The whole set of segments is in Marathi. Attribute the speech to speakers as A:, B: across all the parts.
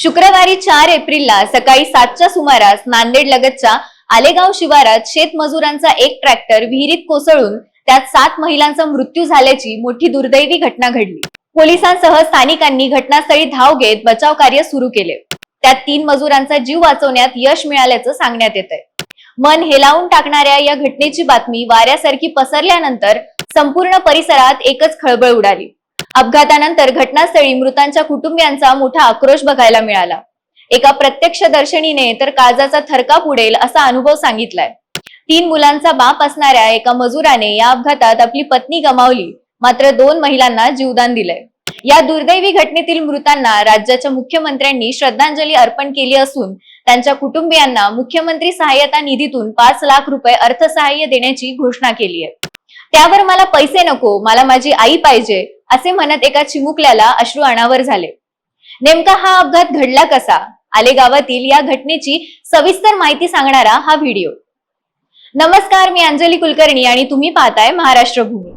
A: शुक्रवारी चार एप्रिलला सकाळी सातच्या सुमारास नांदेड लगतच्या आलेगाव शिवारात शेतमजुरांचा एक ट्रॅक्टर विहिरीत कोसळून त्यात सात महिलांचा मृत्यू झाल्याची मोठी दुर्दैवी घटना घडली. पोलिसांसह स्थानिकांनी घटनास्थळी धाव घेत बचाव कार्य सुरू केले. त्यात तीन मजुरांचा जीव वाचवण्यात यश मिळाल्याचं सांगण्यात येत आहे मन हेलावून टाकणाऱ्या या घटनेची बातमी वाऱ्यासारखी पसरल्यानंतर संपूर्ण परिसरात एकच खळबळ उडाली. अपघातानंतर घटनास्थळी मृतांच्या कुटुंबियांचा मोठा आक्रोश बघायला मिळाला. एका प्रत्यक्षदर्शनीने तर काळजाचा थरकाप उडेल असा अनुभव सांगितलाय. तीन मुलांचा बाप असणाऱ्या एका मजुराने या अपघातात आपली पत्नी गमावली. मात्र दोन महिलांना जीवदान दिलंय. या दुर्दैवी घटनेतील मृतांना राज्याच्या मुख्यमंत्र्यांनी श्रद्धांजली अर्पण केली असून त्यांच्या कुटुंबियांना मुख्यमंत्री सहाय्यता निधीतून पाच लाख रुपये अर्थसहाय्य देण्याची घोषणा केली आहे. त्यावर मला पैसे नको मला माझी आई पाहिजे असे म्हणत एका चिमुकल्याला अश्रू अनावर झाले. नेमका हा अपघात घडला कसा? आले गावातील या घटनेची सविस्तर माहिती सांगणारा हा व्हिडिओ. नमस्कार मी अंजली कुलकर्णी आणि तुम्ही पाहताय महाराष्ट्र भूमी.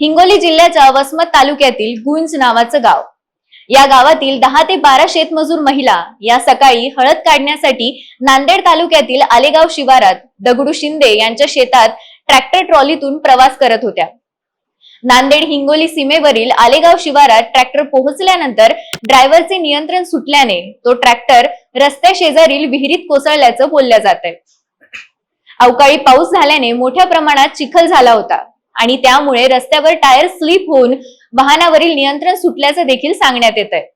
A: हिंगोली जिल्ह्याच्या वसमत तालुक्यातील गुंज नावाचं गाव. या गावातील दहा ते बारा शेतमजूर महिला या सकाळी हळद काढण्यासाठी नांदेड तालुक्यातील आलेगाव शिवारात दगडू शिंदे यांच्या शेतात ट्रॅक्टर ट्रॉलीतून प्रवास करत होत्या. नांदेड हिंगोली सीमेवरील आलेगाव शिवारात ट्रॅक्टर पोहोचल्यानंतर ड्रायव्हरचे नियंत्रण सुटल्याने तो ट्रॅक्टर रस्त्या शेजारील विहिरीत कोसळल्याचं बोलल्या जात आहे अवकाळी पाऊस झाल्याने मोठ्या प्रमाणात चिखल झाला होता आणि त्यामुळे रस्त्यावर टायर स्लिप होऊन वाहनावरील नियंत्रण सुटल्याचं देखील सांगण्यात येत आहे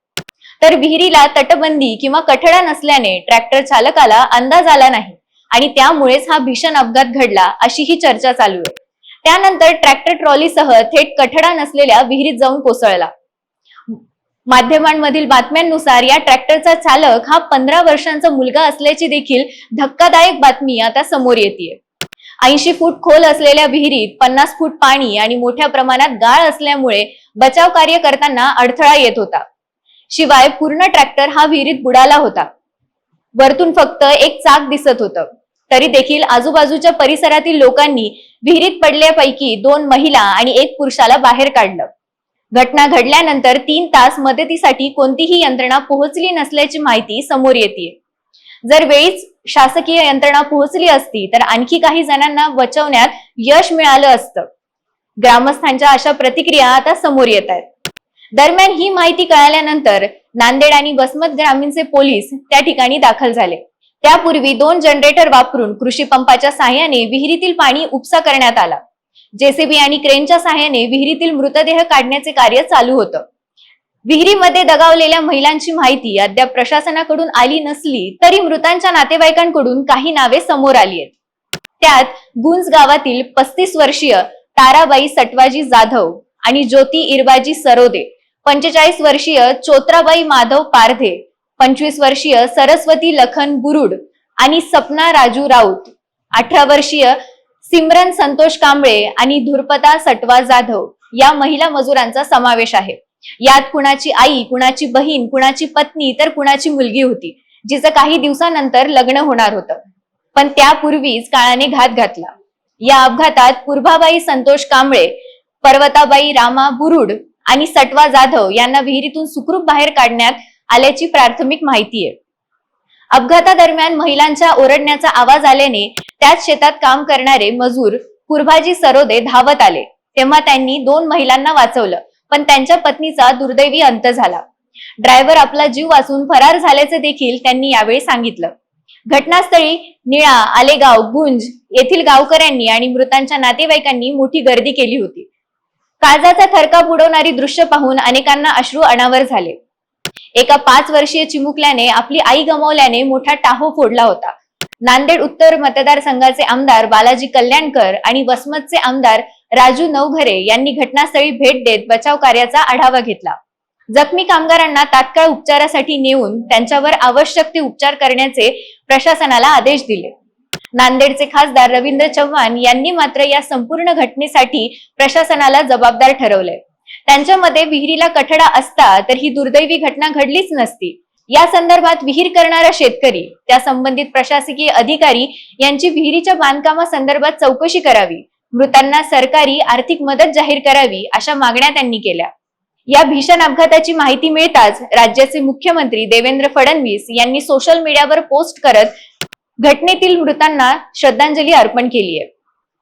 A: तर विहिरीला तटबंदी किंवा कठडा नसल्याने ट्रॅक्टर चालकाला अंदाज आला नाही आणि त्यामुळेच हा भीषण अपघात घडला अशी ही चर्चा चालू आहे. त्यानंतर ट्रॅक्टर ट्रॉलीसह थेट कठडा नसलेल्या विहिरीत जाऊन कोसळला. माध्यमांमधील बातम्यांनुसार या ट्रॅक्टरचा चालक हा पंधरा वर्षांचा मुलगा असल्याची देखील धक्कादायक बातमी आता समोर येते ऐंशी फूट खोल असलेल्या विहिरीत पन्नास फूट पाणी आणि मोठ्या प्रमाणात गाळ असल्यामुळे बचाव कार्य करताना अडथळा येत होता. शिवाय पूर्ण ट्रॅक्टर हा विहिरीत बुडाला होता. वरतून फक्त एक चाक दिसत होतं. तरी देखील आजूबाजूच्या परिसरातील लोकांनी विहिरीत पडल्यापैकी दोन महिला आणि एक पुरुषाला बाहेर काढलं. घटना घडल्यानंतर तीन तास मदतीसाठी कोणतीही यंत्रणा पोहोचली नसल्याची माहिती समोर येते जर वेळीच शासकीय यंत्रणा पोहोचली असती तर आणखी काही जणांना बचवण्यात यश मिळालं असतं. ग्रामस्थांच्या अशा प्रतिक्रिया आता समोर येत आहेत. दरम्यान ही माहिती कळाल्यानंतर नांदेड आणि बसमत ग्रामीणचे पोलीस त्या ठिकाणी दाखल झाले. त्यापूर्वी दोन जनरेटर वापरून कृषी पंपाच्या साह्याने विहिरीतील पाणी उपसा करण्यात आला. जेसीबी आणि क्रेनच्या साह्याने विहिरीतील मृतदेह काढण्याचे कार्य चालू होतं. विहिरीमध्ये दगावलेल्या महिलांची माहिती अद्याप प्रशासनाकडून आली नसली तरी मृतांच्या नातेवाईकांकडून काही नावे समोर आली आहेत. त्यात गुंज गावातील पस्तीस वर्षीय ताराबाई सटवाजी जाधव आणि ज्योती इरबाजी सरोदे पंचेचाळीस वर्षीय चोत्राबाई माधव पारधे पंचवीस वर्षीय सरस्वती लखन बुरुड आणि सपना राजू राऊत. अठरा वर्षीय सिमरन संतोष कांबळे आणि धुरपता सटवा जाधव या महिला मजुरांचा समावेश आहे. यात कुणाची आई कुणाची बहीण कुणाची पत्नी तर कुणाची मुलगी होती जिचं काही दिवसानंतर लग्न होणार होतं. पण त्यापूर्वीच काळाने घात घातला. या अपघातात पूर्भाबाई संतोष कांबळे पर्वताबाई रामा बुरुड आणि सटवा जाधव यांना विहिरीतून सुखरूप बाहेर काढण्यात आल्याची प्राथमिक माहिती आहे. अपघातादरम्यान महिलांच्या ओरडण्याचा आवाज आल्याने त्याच शेतात काम करणारे मजूर कुर्भाजी सरोदे धावत आले. तेव्हा त्यांनी दोन महिलांना वाचवलं पण त्यांच्या पत्नीचा दुर्दैवी अंत झाला. ड्रायव्हर आपला जीव वाचून फरार झाल्याचे देखील त्यांनी यावेळी सांगितलं. घटनास्थळी निळा आलेगाव गुंज येथील गावकऱ्यांनी आणि मृतांच्या नातेवाईकांनी मोठी गर्दी केली होती. काळजाचा थरकाप उडवणारी दृश्य पाहून अनेकांना अश्रू अनावर झाले. एका पाच वर्षीय चिमुकल्याने आपली आई गमावल्याने मोठा टाहो फोडला होता. नांदेड उत्तर मतदारसंघाचे आमदार बालाजी कल्याणकर आणि वसमतचे आमदार राजू नवघरे यांनी घटनास्थळी भेट देत बचाव कार्याचा आढावा घेतला. जखमी कामगारांना तात्काळ उपचारासाठी नेऊन त्यांच्यावर आवश्यक ते उपचार करण्याचे प्रशासनाला आदेश दिले. नांदेडचे खासदार रवींद्र चव्हाण यांनी मात्र या संपूर्ण घटनेसाठी प्रशासनाला जबाबदार ठरवले. त्यांच्यामध्ये विहिरीला कठडा असता तर ही दुर्दैवी घटना घडलीच नसती. या संदर्भात विहीर करणारा शेतकरी त्या संबंधित प्रशासकीय अधिकारी यांची विहिरीच्या बांधकामासंदर्भात चौकशी करावी. मृतांना सरकारी आर्थिक मदत जाहीर करावी अशा मागण्या त्यांनी केल्या. या भीषण अपघाताची माहिती मिळताच राज्याचे मुख्यमंत्री देवेंद्र फडणवीस यांनी सोशल मीडियावर पोस्ट करत घटनेतील मृतांना श्रद्धांजली अर्पण केली आहे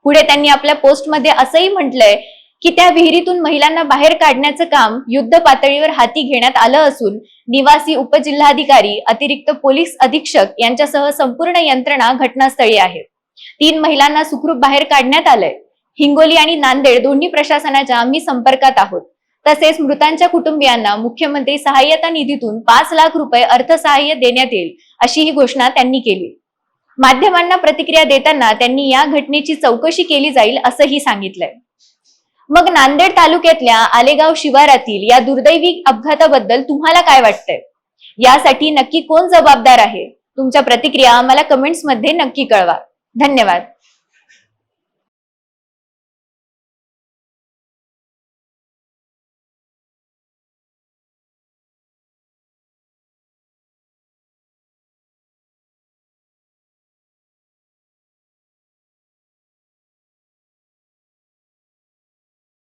A: पुढे त्यांनी आपल्या पोस्टमध्ये असंही म्हटलंय की त्या विहिरीतून महिलांना बाहेर काढण्याचं काम युद्ध पातळीवर हाती घेण्यात आलं असून निवासी उपजिल्हाधिकारी अतिरिक्त पोलीस अधीक्षक यांच्यासह संपूर्ण यंत्रणा घटनास्थळी आहे. तीन महिलांना सुखरूप बाहेर काढण्यात आलंय. हिंगोली आणि नांदेड दोन्ही प्रशासनाच्या आम्ही संपर्कात आहोत. तसेच मृतांच्या कुटुंबियांना मुख्यमंत्री सहाय्यता निधीतून पाच लाख रुपये अर्थसहाय्य देण्यात येईल अशी ही घोषणा त्यांनी केली. माध्यमांना प्रतिक्रिया देताना त्यांनी या घटनेची चौकशी केली जाईल असंही सांगितलंय. मग नांदेड तालुक्यातल्या आलेगाव शिवारातील या दुर्दैवी अपघाताबद्दल तुम्हाला काय वाटतंय? यासाठी नक्की कोण जबाबदार आहे? तुमच्या प्रतिक्रिया आम्हाला कमेंट्समध्ये नक्की कळवा. धन्यवाद.